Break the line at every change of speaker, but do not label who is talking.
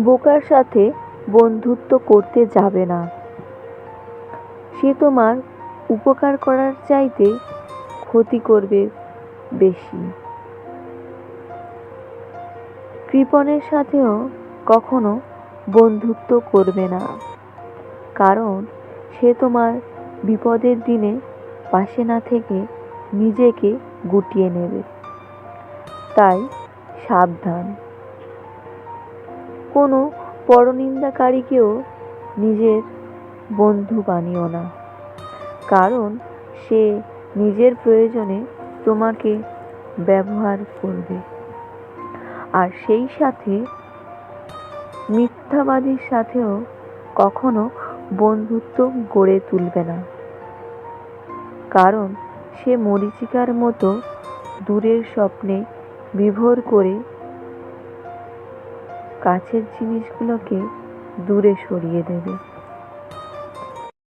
বোকার সাথে বন্ধুত্ব করতে যাবে না। সে তোমার উপকার করার চাইতে ক্ষতি করবে বেশি। কৃপণের সাথেও কখনো বন্ধুত্ব করবে না। কারণ সে তোমার বিপদের দিনে পাশে না থেকে নিজেকে গুটিয়ে নেবে। তাই সাবধান। কোনো পরনিন্দাকারীকেও নিজের বন্ধু বানিও না। কারণ সে নিজের প্রয়োজনে তোমাকে ব্যবহার করবে। আর সেই সাথে মিথ্যাবাদীর সাথেও কখনো বন্ধুত্ব গড়ে তুলবে না। কারণ সে মরীচিকার মতো দূরের স্বপ্নে বিভোর করে কাছের জিনিসগুলোকে দূরে সরিয়ে দেবে।